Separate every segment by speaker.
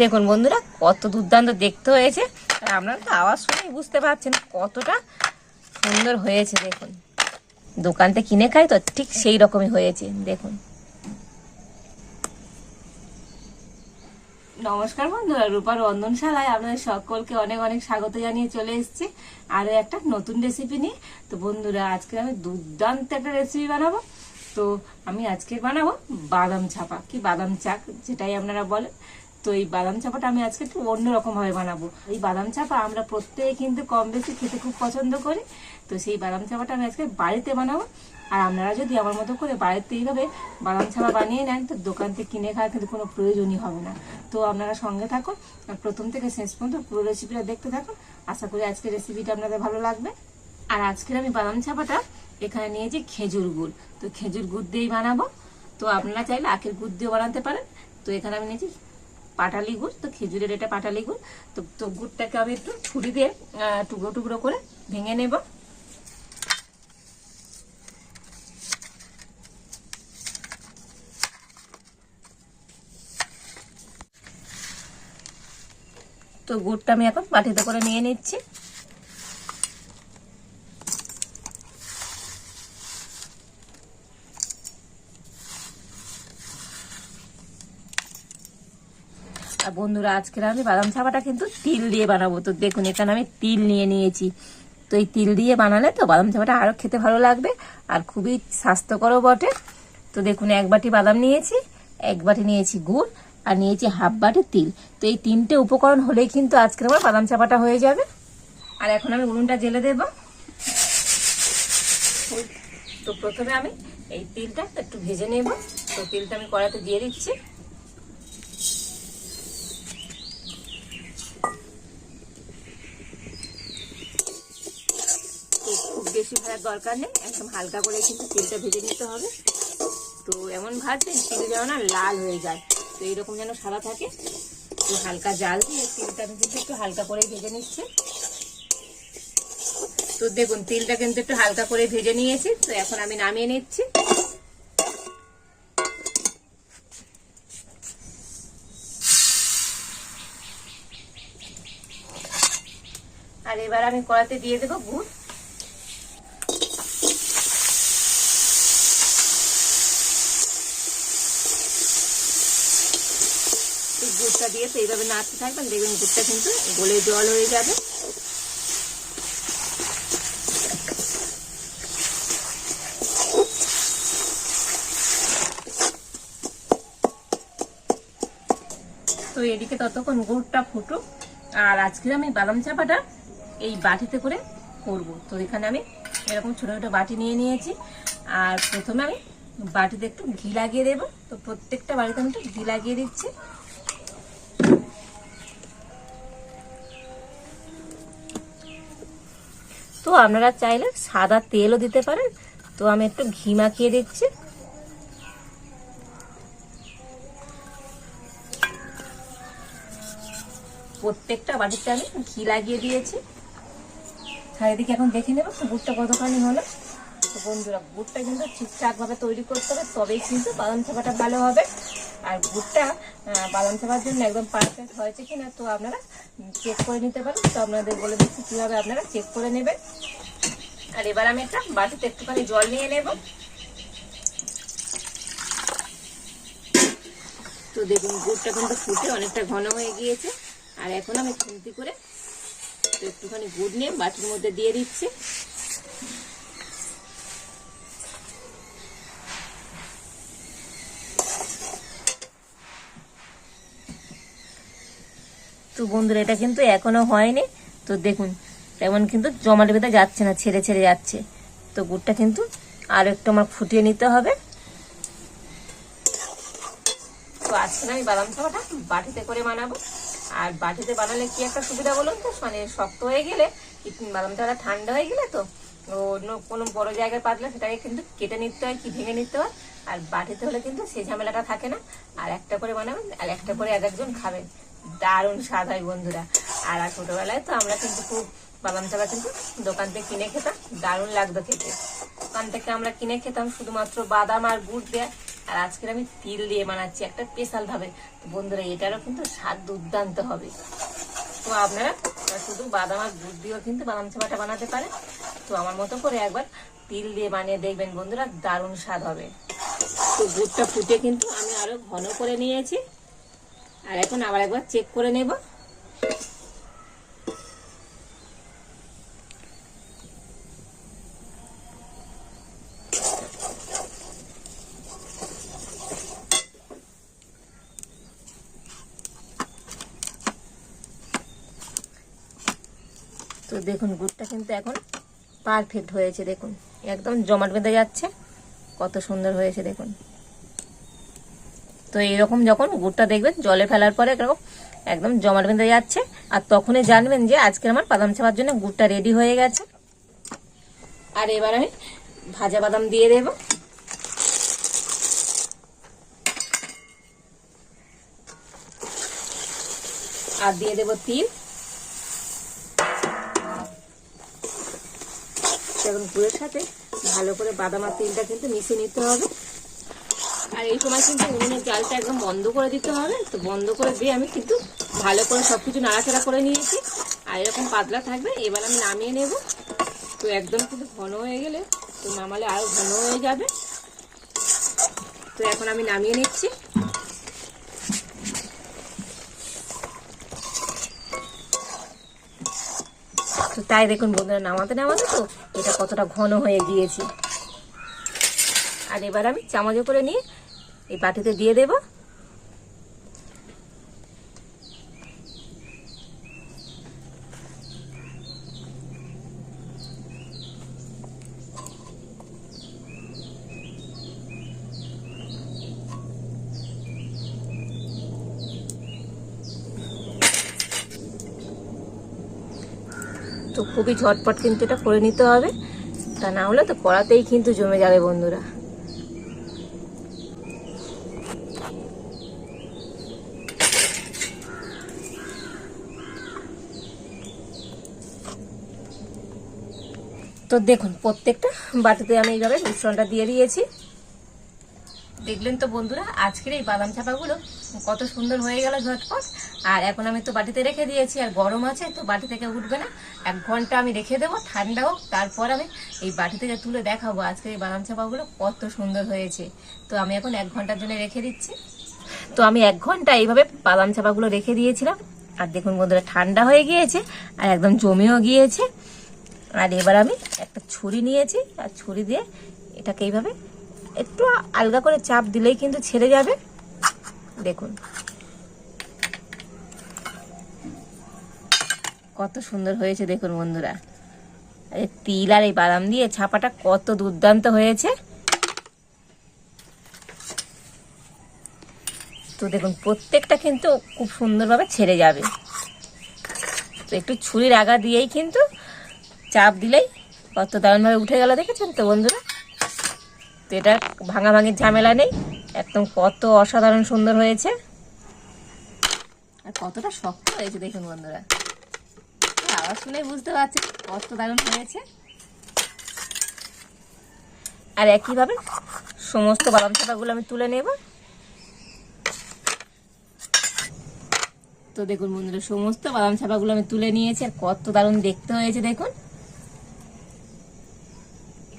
Speaker 1: দেখুন বন্ধুরা, কত দুর্দান্ত দেখতে হয়েছে। আর আপনারা তো আওয়াজ শুনেই বুঝতে পারছেন কতটা সুন্দর হয়েছে, দেখুন। দোকানতে কিনে খাই তো ঠিক সেই রকমই হয়েছে, দেখুন। নমস্কার বন্ধুরা, রূপার রন্ধনশালায় আপনাদের সকলকে অনেক অনেক স্বাগত জানিয়ে চলে এসেছি আরও একটা নতুন রেসিপি নিয়ে। তো বন্ধুরা, আজকে আমি দুর্দান্ত একটা রেসিপি বানাবো। তো আমি আজকে বানাবো বাদাম ছাপা। কি বাদাম চাক, যেটাই আপনারা বলেন। তো এই বাদাম চাপাটা আমি আজকে একটু অন্যরকম ভাবে বানাবো। এই বাদাম চাপা আমরা প্রত্যেকে কিন্তু কম বেশি খেতে খুব পছন্দ করি। তো সেই বাদাম চাপাটা আমি আজকে বাড়িতে বানাবো। আর আপনারা যদি আমার মতো করে বাড়িতে এইভাবে বাদাম চাপা বানিয়ে নেন, তো দোকান থেকে কিনে খাওয়ার কিন্তু কোনো প্রয়োজনই হবে না। তো আপনারা সঙ্গে থাকুন আর প্রথম থেকে শেষ পর্যন্ত পুরো রেসিপিটা দেখতে থাকুন। আশা করি আজকের রেসিপিটা আপনাদের ভালো লাগবে। আর আজকের আমি বাদাম চাপাটা এখানে নিয়েছি খেজুর গুড়। তো খেজুর গুড় দিয়েই বানাবো। তো আপনারা চাইলে আখের গুড় দিয়েও বানাতে পারেন। তো এখানে আমি নিয়েছি পাটালি গুড়, তো খেজুরের এটা পাটালি গুড়। তো তো গুড়টাকে আমি একটু ছুরি দিয়ে টুকরো টুকরো করে ভেঙে নেব। তো গুড়টা আমি এখন বাটিতে করে নিয়ে নিচ্ছি। বন্ধুরা, আজকের আমি বাদাম ছাপাটা কিন্তু তিল দিয়ে বানাবো। তো দেখুন, এখানে আমি তিল নিয়ে নিয়েছি। তো এই তিল দিয়ে বানালে তো বাদাম ছাপাটা আরও খেতে ভালো লাগবে আর খুবই স্বাস্থ্যকরও বটে। তো দেখুন, এক বাটি বাদাম নিয়েছি, এক বাটি নিয়েছি গুড় আর নিয়েছি হাফ বাটি তিল। তো এই তিনটে উপকরণ হলেই কিন্তু আজকের আমার বাদাম চাপাটা হয়ে যাবে। আর এখন আমি উনুনটা জেলে দেব। তো প্রথমে আমি এই তিলটা একটু ভেজে নেব। তো তিলটা আমি কড়াতে দিয়ে দিচ্ছি তো খুব বেশি ভাজার দরকার নেই, একদম হালকা করে কিন্তু তেলটা ভেজে নিতে হবে। তো এমন ভাজবেন তেল যেন না লাল হয়ে যায়। তো এইরকম যেন সাদা থাকে, তো হালকা জাল দিয়ে তেলটা আমি কিন্তু একটু হালকা করে ভেজে নিচ্ছি। তো দেখুন, তেলটা কিন্তু একটু হালকা করে ভেজে নিয়েছি, তো এখন আমি নামিয়ে নিচ্ছি। আর এবার আমি কড়াতে দিয়ে দেবো গুড়। এই গুড়টা দিয়ে তো এইভাবে নাড়তে থাকবেন, দেখবেন গুড়টা কিন্তু গলে জল হয়ে যাবে। তো এদিকে ততক্ষণ গুড়টা ফুটুক, আর আজকে আমি বাদাম চাপাটা এই বাটিতে করে করব। তো এখানে আমি এরকম ছোটো ছোটো বাটি নিয়ে নিয়েছি, আর প্রথমে আমি বাটিতে একটু ঘি লাগিয়ে দেবো। তো প্রত্যেকটা বাড়িতে আমি একটু ঘি লাগিয়ে দিচ্ছি। তো আপনারা চাইলে সাদা তেলও দিতে পারেন। তো আমি একটু ঘি মাখিয়ে দিচ্ছি। প্রত্যেকটা বাটিতে আমি ঘি লাগিয়ে দিয়েছি। চারিদিকে এখন দেখে নেব তো গুড়টা কতখানি হলো। তো বন্ধুরা গুড়টা কিন্তু ঠিকঠাক ভাবে তৈরি করতে হবে, তবেই কিন্তু বাদাম চাপাটা ভালো হবে। আর গুড়টা বাদাম চাপার জন্য একদম পারফেক্ট হয়েছে কিনা তো আপনারা চেক করে নিতে পারেন। তো আপনাদের বলে দিচ্ছি কীভাবে আপনারা চেক করে নেবেন। আর এবার আমি একটা বাটিতে একটুখানি জল নিয়ে নেব। তো দেখুন, গুড়টা কিন্তু ফুটে অনেকটা ঘন হয়ে গিয়েছে। আর এখন আমি খুন্তি করে তো একটুখানি গুড় নিয়ে বাটির মধ্যে দিয়ে দিচ্ছি। তো বন্ধুরা, এটা কিন্তু এখনও হয়নি। তো দেখুন, তেমন কিন্তু জমাট বেঁধে যাচ্ছে না, ছেড়ে ছেড়ে যাচ্ছে। তো গুড়টা কিন্তু আর একটু আমার ফুটিয়ে নিতে হবে। তো আজকে আমি বাদাম চাপাটা বাটিতে করে বানাবো। আর বাটিতে বানালে কি একটা সুবিধা বলুন তো? মানে শক্ত হয়ে গেলে বাদাম চাপাটা ঠান্ডা হয়ে গেলে তো অন্য কোনো বড় জায়গায় পাতলে সেটাকে কিন্তু কেটে নিতে হয়, কি ভেঙে নিতে হয়। আর বাটিতে হলে কিন্তু সেই ঝামেলাটা থাকে না। আর একটা করে বানাবেন, আর একটা করে এক একজন খাবেন। দারুণ স্বাদ হয় বন্ধুরা। আর ছোটবেলায় তো আমরা কিন্তু খুব বাদাম চাপা কিন্তু দোকান থেকে কিনে খেতাম, দারুণ লাগতো খেতে। দোকান থেকে আমরা কিনে খেতাম শুধুমাত্র বাদাম আর গুড় দেয়া, আর আজকের আমি তিল দিয়ে বানাচ্ছি একটা স্পেশাল ভাবে। তো বন্ধুরা, এটারও কিন্তু স্বাদ দুর্দান্ত হবে। তো আপনারা শুধু বাদাম আর দুধ দিয়েও কিন্তু বাদাম চাপাটা বানাতে পারেন। তো আমার মতো করে একবার তিল দিয়ে বানিয়ে দেখবেন বন্ধুরা, দারুণ স্বাদ হবে। তো দুধটা ফুটে কিন্তু আমি আরও ঘন করে নিয়েছি। আর এখন আবার একবার চেক করে নেব। তো দেখুন, গুড়টা কিন্তু এখন পারফেক্ট হয়েছে, দেখুন। একদম জমাট বেঁধে যাচ্ছে, কত সুন্দর হয়েছে, দেখুন। তো এইরকম যখন গুড়টা দেখবেন, জলে ফেলার পরে এরকম একদম জমাট বেঁধে যাচ্ছে। আর তখনই জানবেন যে আজকে আমার বাদাম চাপার জন্য গুড়টা রেডি হয়ে গেছে। আর এবার আমি ভাজা বাদাম দিয়ে দেব। আর দিয়ে দেব তিল। এখন গুড়ের সাথে ভালো করে বাদাম আর তিলটা কিন্তু মিশিয়ে নিতে হবে। আর এই সময় কিন্তু উনুনের জালটা একদম বন্ধ করে দিতে হবে। তো বন্ধ করে দিয়ে আমি কিন্তু ভালো করে সব কিছু নাড়াচাড়া করে নিয়েছি। আর এরকম পাতলা থাকবে, এবার আমি নামিয়ে নেব। তো একদম কিন্তু ঘন হয়ে গেলে তো নামালে আরও ঘন হয়ে যাবে। তো এখন আমি নামিয়ে নিচ্ছি। তো তাই দেখুন বন্ধুরা, নামাতে নামাতে তো এটা কতটা ঘন হয়ে গিয়েছে। আর এবার আমি চামচে করে নিয়ে এই বাটিতে দিয়ে দেব। তো খুবই ঝটপট কিন্তু এটা করে নিতে হবে। তা না হলে তো কড়াতেই কিন্তু জমে যাবে বন্ধুরা। তো দেখুন, প্রত্যেকটা বাটিতে আমি এইভাবে মিশ্রণটা দিয়ে দিয়েছি। দেখলেন তো বন্ধুরা, আজকের এই বাদাম চাপাগুলো কত সুন্দর হয়ে গেল ঝটপট। আর এখন আমি তো বাটিতে রেখে দিয়েছি, আর গরম আছে, তো বাটি থেকে উঠবে না। এক ঘণ্টা আমি রেখে দেবো, ঠান্ডা হোক, তারপর আমি এই বাটি থেকে তুলে দেখাবো আজকের এই বাদাম চাপাগুলো কত সুন্দর হয়েছে। তো আমি এখন এক ঘণ্টার জন্য রেখে দিচ্ছি। তো আমি এক ঘণ্টা এইভাবে বাদাম চাপাগুলো রেখে দিয়েছিলাম। আর দেখুন বন্ধুরা, ঠান্ডা হয়ে গিয়েছে, আর একদম জমেও গিয়েছে। আর এবার আমি একটা ছুরি নিয়েছি, আর ছুরি দিয়ে এটাকে এইভাবে একটু আলগা করে চাপ দিলেই কিন্তু ছেড়ে যাবে। দেখুন। কত সুন্দর হয়েছে দেখুন বন্ধুরা। তিল আর এই বাদাম দিয়ে ছাপাটা কত দুর্দান্ত হয়েছে। তো দেখুন, প্রত্যেকটা কিন্তু খুব সুন্দরভাবে ছেড়ে যাবে। তো একটু ছুরির আগা দিয়েই কিন্তু চাপ দিলেই কত দারুণভাবে উঠে গেল, দেখেছেন তো বন্ধুরা? তো এটা ভাঙাভাঙির ঝামেলা নেই, একদম কত অসাধারণ সুন্দর হয়েছে। আর কতটা শক্ত হয়েছে, দেখুন বন্ধুরা। আওয়াজ শুনেই বুঝতে পারছি কত দারুণ হয়েছে। আর একইভাবে সমস্ত বাদাম চাপাগুলো আমি তুলে নেব। তো দেখুন বন্ধুরা, সমস্ত বাদাম ছাপাগুলো আমি তুলে নিয়েছি, আর কত দারুণ দেখতে হয়েছে, দেখুন।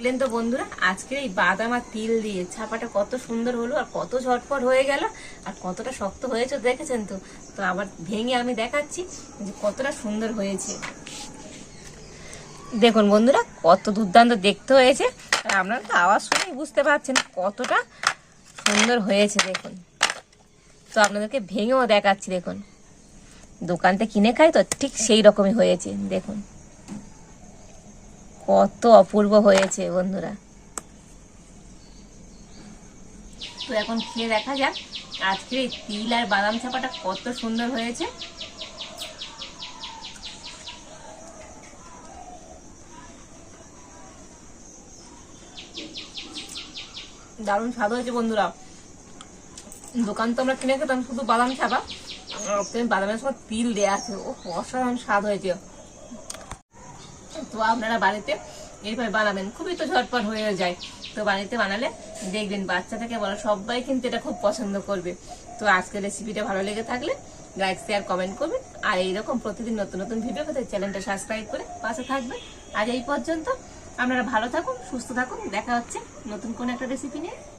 Speaker 1: দেখলেন তো বন্ধুরা আজকে এই বাদাম আর তিল দিয়ে ছাপাটা কত সুন্দর হলো আর কত ঝটপট হয়ে গেল আর কতটা শক্ত হয়েছে দেখেছেন তো? তো আবার ভেঙে আমি দেখাচ্ছি যে কতটা সুন্দর হয়েছে। দেখুন বন্ধুরা, কত দুর্দান্ত দেখতে হয়েছে আর আপনারা তো আওয়াজ শুনেই বুঝতে পারছেন কতটা সুন্দর হয়েছে দেখুন। তো আপনাদেরকে ভেঙেও দেখাচ্ছি দেখুন। দোকানতে কিনে খাই তো ঠিক সেই রকমই হয়েছে, দেখুন। কত অপূর্ব হয়েছে বন্ধুরা। তো এখন খেয়ে দেখা যাক, আজকের এই তিল আর বাদাম চাপাটা কত সুন্দর হয়েছে। দারুণ স্বাদ হয়েছে বন্ধুরা। দোকান তো আমরা কিনে খেতাম শুধু বাদাম আর বাদামের সময় তিল দেয়া আছে ও অসাধারণ স্বাদ হয়েছে। তো আপনারা বাড়িতে এইভাবে বানাবেন। খুবই তো ঝটপট হয়ে যায়। তো বাড়িতে বানালে দেখবেন বাচ্চা থেকে বড় সবাই কিন্তু এটা খুব পছন্দ করবে। তো আজকের রেসিপিটা ভালো লেগে থাকলে লাইক শেয়ার কমেন্ট করবেন। আর এইরকম প্রতিদিন নতুন নতুন ভিডিও পেতে চ্যানেলটা সাবস্ক্রাইব করে পাশে থাকবেন। আজ এই পর্যন্ত আপনারা ভালো থাকুন, সুস্থ থাকুন। দেখা হচ্ছে নতুন কোন একটা রেসিপি নিয়ে।